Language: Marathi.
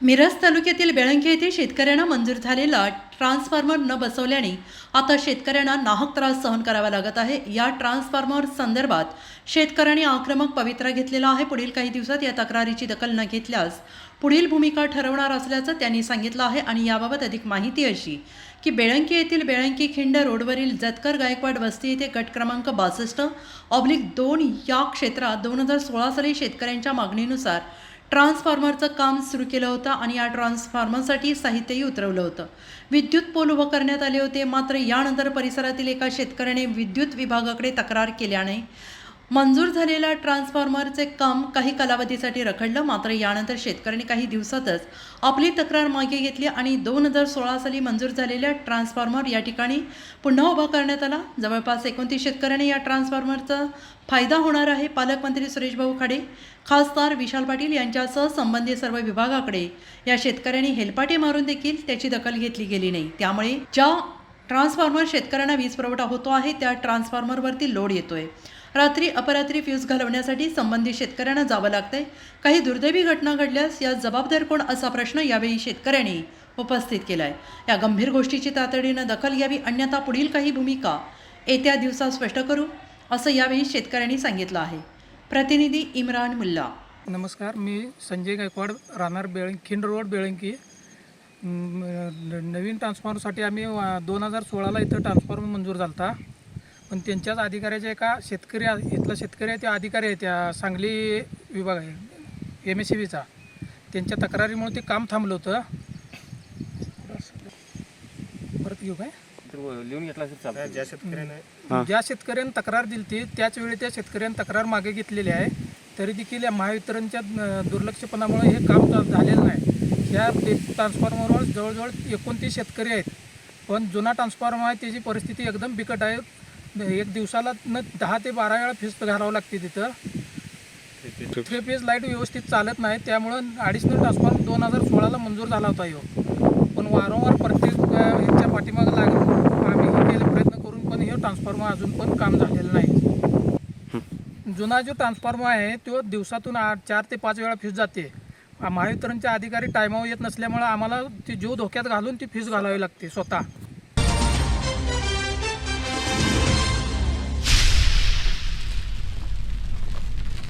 मिरज तालुक्यातील बेळंकी येथे शेतकऱ्यांना मंजूर झालेला ट्रान्सफॉर्मर न बसवल्याने आता शेतकऱ्यांना नाहक त्रास सहन करावा लागत आहे. या ट्रान्सफॉर्मर संदर्भात शेतकऱ्यांनी आक्रमक पवित्रा घेतलेला आहे. पुढील काही दिवसात या तक्रारीची दखल न घेतल्यास पुढील भूमिका ठरवणार असल्याचं त्यांनी सांगितलं आहे आणि याबाबत अधिक माहिती अशी की बेळंकी येथील बेळंकी खिंड रोडवरील जतकर गायकवाड वस्ती येथे गट क्रमांक बासष्ट ऑब्लिक दोन या क्षेत्रात दोन हजार सोळा साली शेतकऱ्यांच्या मागणीनुसार ट्रान्सफॉर्मरचं काम सुरू केलं होतं आणि या ट्रान्सफॉर्मरसाठी साहित्यही उतरवलं होतं. विद्युत पोल उभं करण्यात आले होते मात्र यानंतर परिसरातील एका शेतकऱ्याने विद्युत विभागाकडे तक्रार केल्याने मंजूर झालेल्या ट्रान्सफॉर्मरचे काम काही कालावधीसाठी रखडलं मात्र यानंतर शेतकऱ्यांनी काही दिवसातच आपली तक्रार मागे घेतली आणि दोन हजार सोळा साली मंजूर झालेल्या ट्रान्सफॉर्मर या ठिकाणी पुन्हा उभा करण्यात आला. जवळपास एकोणतीस शेतकऱ्यांनी या ट्रान्सफॉर्मरचा फायदा होणार आहे पालकमंत्री सुरेशभाऊ खाडे खासदार विशाल पाटील यांच्यासह संबंधित सर्व विभागाकडे. या शेतकऱ्यांनी हेलपाटे मारून देखील त्याची दखल घेतली गेली नाही. त्यामुळे ज्या ट्रान्सफॉर्मर शेतकऱ्यांना वीज पुरवठा होतो आहे त्या ट्रान्सफॉर्मरवरती लोड येतोय. रात्री अपरात्री फ्यूज घालवण्यासाठी संबंधित शेतकऱ्यांना जावं लागतंय. काही दुर्दैवी घटना घडल्यास या जबाबदार कोण असा प्रश्न यावेळी शेतकऱ्यांनी उपस्थित केलाय. या गंभीर गोष्टीची तातडीनं दखल घ्यावी अन्यथा पुढील काही भूमिका येत्या दिवसात स्पष्ट करू असं यावेळी शेतकऱ्यांनी सांगितलं आहे. प्रतिनिधी इम्रान मुल्ला. नमस्कार मी संजय गायकवाड राहणार बेळंकी खिंड रोड बेळंकी. नवीन ट्रान्सफॉर्मरसाठी आम्ही दोन हजार सोळाला इथं ट्रान्सफॉर्मर मंजूर झाला होता पण त्यांच्याच अधिकाऱ्याच्या एका शेतकरी इथला शेतकरी आहे त्या अधिकारी आहे त्या सांगली विभाग आहे एम एस सी बीचा त्यांच्या तक्रारीमुळे ते काम थांबलं होतं. परत घेऊ काय? लिहून घेतला ज्या शेतकऱ्याने ज्या शेतकऱ्यांनी तक्रार दिली ती त्याच वेळी त्या शेतकऱ्यांनी तक्रार मागे घेतलेली आहे. तरी देखील या महावितरणच्या दुर्लक्षपणामुळे हे काम झालेलं नाही. या ट्रान्सफॉर्मरवर जवळजवळ एकोणतीस शेतकरी आहेत. पण जुना ट्रान्सफॉर्मर आहे त्याची परिस्थिती एकदम बिकट आहे. एक दिवसाला न दहा ते बारा वेळा फीस घालावं लागते तिथं. थ्री फेज लाइट व्यवस्थित चालत नाही त्यामुळं ॲडिशनल ट्रान्सफॉर्मर दोन हजार सोळाला मंजूर झाला होता ह्यो पण वारंवार प्रत्येक अ, ह्याच्या पाठीमागं लागून आम्ही हे केले प्रयत्न करून पण हे ट्रान्सफॉर्मर अजून पण काम झालेलं नाही. जुना जो ट्रान्सफॉर्मर आहे तो दिवसातून आठ चार ते पाच वेळा फीस जाते. महावितरणचे अधिकारी टायमावर येत नसल्यामुळे आम्हाला ती जीव धोक्यात घालून ती फीस घालावी लागते स्वतः.